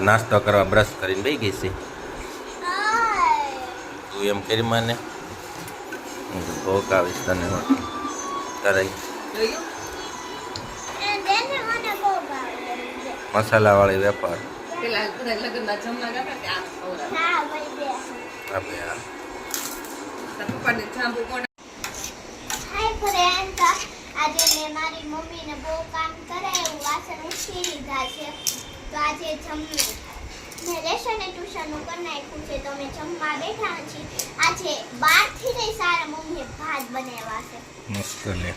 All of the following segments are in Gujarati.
નાસ્તો કરવા બ્રશ કરીને બેસી ગઈ છે. તું એમ કરી મને. ભોક આવીશ તને કરાઈ. મસાલાવાળી વેપાર. હા મમ્મીને બહુ કામ કરાયું વાસણ ઉઠી લીધા છે. તો આજે જમવું મેં રેશને ટ્યુશનનું કરી નાખ્યું છે. તો અમે જમવા બેઠા છીએ. આજે બારથી નહીં સારા મમ્મીએ ભાત બનાવ્યા છે. મસ્ત લે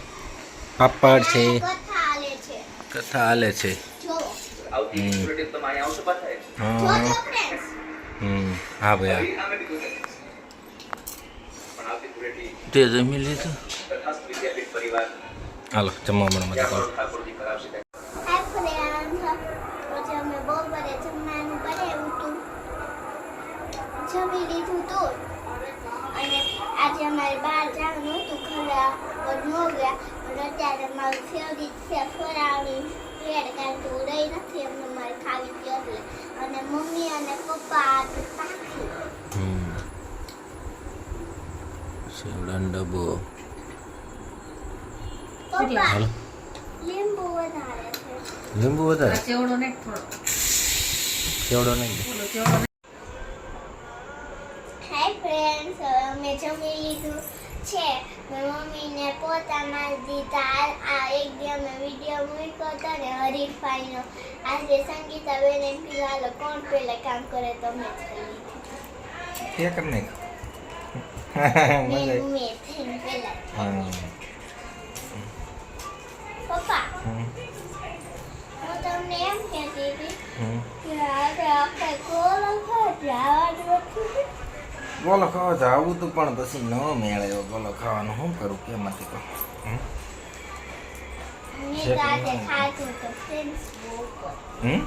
પાપડ છે. કથા આલે છે. કથા હાલે છે. જો. હમ. હા. હમ. હા ભાઈ તે જમી લીધું. હાલો જમવા મને મજા કરો જમી લીધું અને આજે અમારે બહાર જવાનું હતું ખરા ન ગયા પણ અત્યારે મારું ફેવરિટ છે ફરાળી પેડ કારણ કે રહી નથી એમને મારે ખાવી હતી એટલે અને મમ્મી અને પપ્પા આજે સેવડાનો ડબ્બો હાલો. લીંબુ વધારે છે. લીંબુ વધારે? ચેવડો ને થોડો. ચેવડો ને હાય ફ્રેન્ડ્સ અમે જમી લીધું છે. મેં મમ્મીને પોતા દીધા. આ- આ એક દી અમે વીડિયો મૂક્યો હતો ને હરીફાઈનો આજે સંગીતા બેન એમ કીધું હાલો કોણ પેલા કામ કરે તો મેં જ કરી કે કર નહીં? મેં પહેલા હા હું તમને એમ કહેતી હતી કે કોલો જવાનું હતું ખાવા જાવું તું પણ પછી ન મેળ્યો ગોલો ખાવાનું શું કરું? કેમાંથી કહું? મેં આજે ખાધું તો ફ્રેન્ડ્સ બહુ હમ?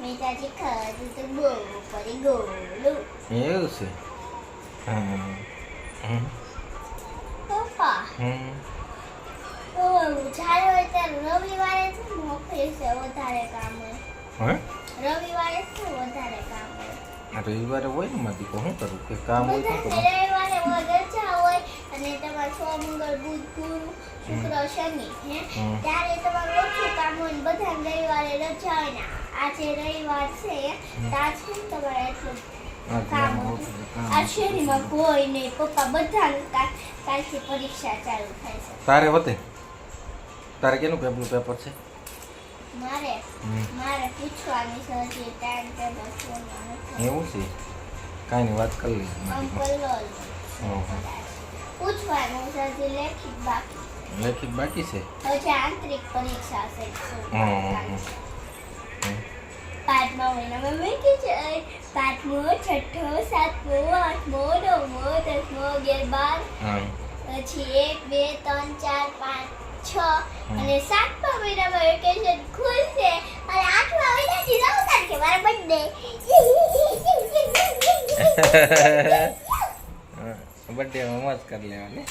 મેં આજે ખાધું તો બહુ પડી ગોળું એવું છે? હમ. હમ. પપ્પા. હમ. જ્યારે હોય ત્યારે રવિવારે છે ને ઓફિસે વધારે કામ હોય. હે? રવિવારે છે વધારે કામ હોય. રવિવારે હોય ને કહું શું કરું? કે કામ હોય તો રવિવારે હોય રજા હોય અને તમારે સોમ મંગળ બુધ ગુરુ શુક્ર શનિ હે? ત્યારે તમારે ઓછું કામ હોય ને બધા રવિવારે રજા હોય ને આજે રવિવાર છે તો છે ને તમારે એટલું કામ. આ શેરીમાં કોઈ નહીં પપ્પા કાલથી પરીક્ષા ચાલુ થાય છે. તારે વતે તારે કેનું પેપલું પેપર છે? મારે? મારે પૂછવાની છે હજી ટાઈમ ટેબલ ફોનમાં એવું છે? કાંઈ નહીં વાત કરી લોલ પૂછવાનું છે હજી લેખિત બાકી. લેખિત બાકી છે? હજી આંતરિક પરીક્ષા છે. પાંચમા મહિનામાં મેં કે છે પાંચમો છઠ્ઠો સાતમો આઠમો નવમો દસમો અગિયાર બાર પછી એક બે ત્રણ ચાર પાંચ છ. અને સાતમા મહિનામાં વેકેશન ખુલશે. અને આઠમા મહિનાથી નવ તારીખે મારા બર્થડે બર્થડે મોજ કરી લેવાની.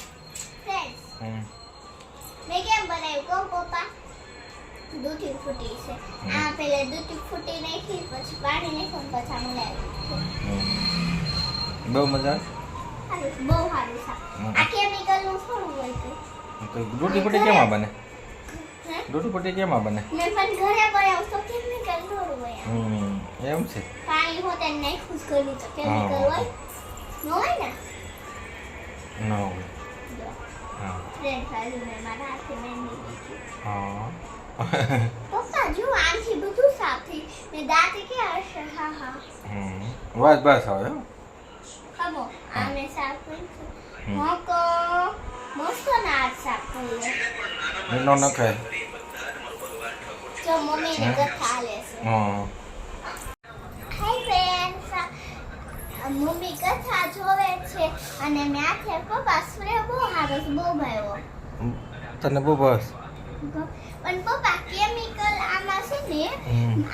મેં કેમ બનાવ્યું કહું પપ્પા? દૂધી ફૂટી છે. આ પેલા દૂધી ફૂટી નાખી પછી પાણી નાખ્યું ને પછી આમ. બહુ મજા બહુ સારું છે. આ આ કેમિકલનું થોડું હોય રોટી પટ્ટી કેમાં બને? રોટી પટ્ટી કેમાં બને? એમ છે. કરું બસ બસ હવે. ખમો આને સાફ કર્યું મોકો મસ્ત ના કર્યું એનો નખાય જો મમ્મીને હે? કથા લે હા. હાય ફ્રેન્ડ્સ મમ્મી કથા જોવે છે અને મેં આખે પપ્પા સ્પ્રે બહુ સારો બહુ ભાવ્યો. તને બહુ બસ પણ પપ્પા કેમિકલ છે.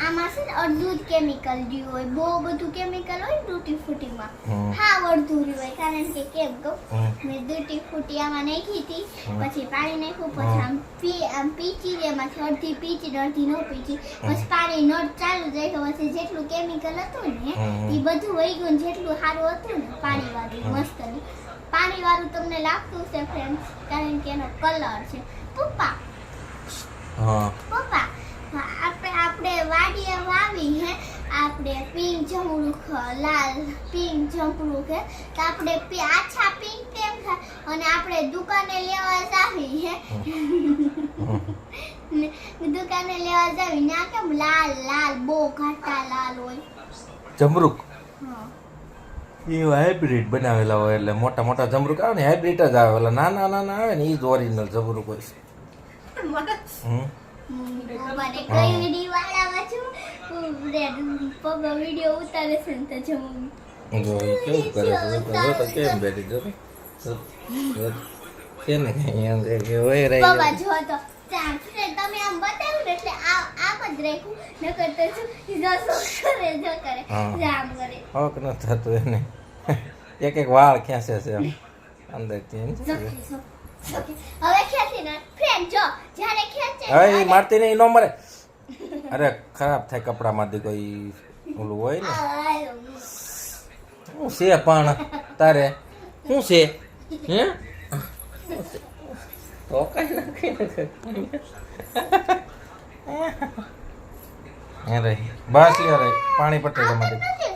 આમાં છે ને અડધું જ કેમિકલ રહ્યું હોય. બહુ બધું કેમિકલ હોય ને ફૂટીમાં. હા અડધું રહ્યું હોય. કારણ કે કેમ કહું? મેં તૂટી ફૂટી આમાં નાખી હતી. પછી પાણી નાખ્યું. પછી. આમ પી આમ પીચી એમાંથી અડધી પીચી અડધી ન પીચી. પછી પાણી નટ ચાલુ રાખ્યો પછી જેટલું કેમિકલ હતું ને એ બધું વહી ગયું જેટલું સારું હતું ને પાણી વાળું મસ્ત પાણી વાળું તમને લાગતું છે ફ્રેન્ડ્સ કારણ કે એનો કલર છે. પપ્પા. હા. વાડીએ વાવી હે આપણે પિંક જમરૂખ લાલ પિંક જમરૂખ હે તો આપણે આછા પિંક કેમ થાય? અને આપણે દુકાને લેવા જાવી હે. દુકાને લેવા જાવી ના કેમ લાલ લાલ બહુ ઘાટા લાલ હોય. જમરૂક? હા. એ હાઇબ્રિડ બનાવેલા હોય એટલે મોટા મોટા જમરૂક આવે ને હાઇબ્રિડ જ આવે. એટલે નાના નાના આવે ને એ જ ઓરિજિનલ જમરૂક હોય છે. હમ. મને કઈ વીડિયો વાળામાં છું? પપ્પા વીડિયો ઉતારે છે ને તો જમું જો કેવું કરે છે? તો- કેમ બેઠી જો તો. જો- જો તો. કે ને એમ છે કે હોય રહી પપ્પા જો તો તમે આમ બતાવ્યું એટલે આ આમ જ રાખ્યું નકર તો શું જો શું કરે જો કરે. હા. કરે. હોક ન થતું એને. એક એક વાળ ખેંચે છે એમ જો, જો. હવે ખેંચી ને ફ્રેન્ડ જો. જ્યારે ખેંચે હવે એ ત્યારે- મારતી નહીં નો મરે. અરે ખરાબ થાય કપડામાંથી કોઈ ઓલું હોય ને. આ, શું છે પણ તારે? શું છે? હે? તો કઈ નથી હે રે બસ લ્યો રે પાણી પટે જમાતી નથી.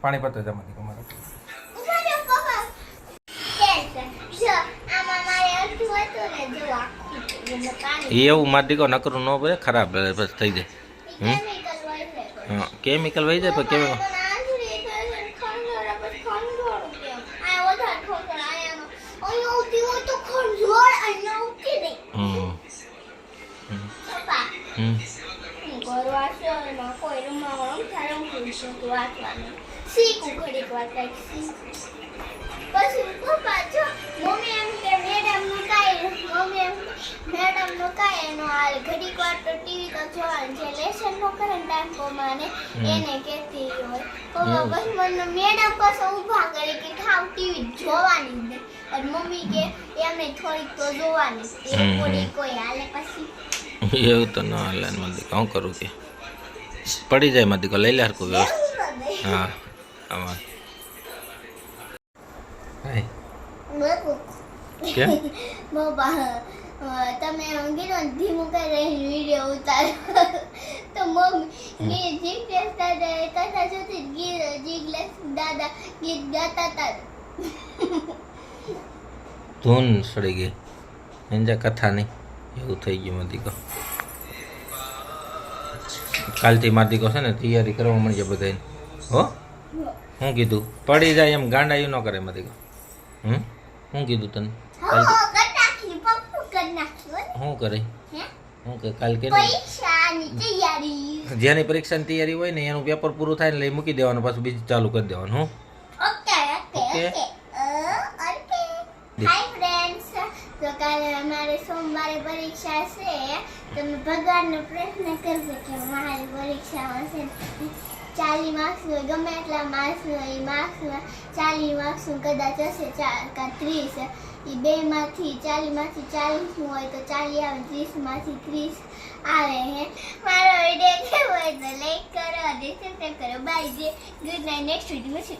પાણી પટે જમાતી તમારે ઊભા રહો, પપ્પા. કેમ છે? જો, આમાં મારે અડધું હતું ને, જો આખું એટલે પાણી. એ એવું મારી દીકો નકરું ન પડે, ખરાબ બસ થઈ જાય હમ? હા, કેમિકલ વહી જાય, પણ કેમિકલ. શીખું ઘડીક વાર પછી પપ્પા મમ્મી એમ કે મેડમનું કાંઈ મમ્મી એમ કે મેડમ નો કાય એનો હાલ ઘડીક વાર તો ટીવી તો જોવાનું છે. લેસન નો કરે ટાઈમ પ્રમાણે. એને કહેતી હોય. તો. પછી મને મેડમ પાસે ઊભા કરે કે ઠાવ ટીવી જોવાની જ અને મમ્મી કે એમને થોડીક તો જોવાની. એ હમ. કોઈ હાલે પછી. એવું તો ન હાલે ને મારી કરું કે? પડી જાય મારી દીકો લઈ લે હરકું વ્યવસ્થિત. હા આમાં. હાય. કેમ? બાબા તમે એમ કીધું ને ધીમું કરી વીડિયો ઉતારો. તો મમ્મી ગીત જીગ્લેસ દાદા કથા જોતી જ ગીત જીગ્લેસ દાદા ગીત ગાતા હતા ધૂન સડી ગઈ. એંજા કથા નહીં. એવું થઈ ગયું મારી દીકો કાલથી મારી દીકો છે ને તૈયારી કરવા મળી બધાને હો? શું કીધું? પડી જાય એમ ગાંડા ન કરે મારી દીકો હમ? શું કીધું તને? હો કાલ હો કરી નાખ્યું પપ્પુ કરી નાખ્યું શું કરે? શું કે કાલ કે જેની પરીક્ષાની તૈયારી હોય ને એનું પેપર પૂરું થાય ને લઈ મૂકી દેવાનું પાછું બીજું ચાલુ કરી દેવાનું હું. ઓકે હાય ફ્રેન્ડ્સ તો કાલે અમારે સોમવારે પરીક્ષા છે. તમે ભગવાનનો પ્રશ્ન કરજો કે મારી પરીક્ષા ને ચાલી માર્ક્સ હોય ગમે એટલા માર્ક્સ હોય એ માર્ક્સમાં ચાલી માર્ક્સનું કદાચ હશે કાં ત્રીસ. એ બેમાંથી ચાલીમાંથી ચાલીસનું હોય તો ચાલી આવે ત્રીસમાંથી ત્રીસ આવે હે. મારો વીડિયો કેવો હોય તો લાઈક કરો અને સબસ્ક્રાઈબ કરો. બાય જે ગુડ નાઇટ નેક્સ્ટ વીડિયો છે.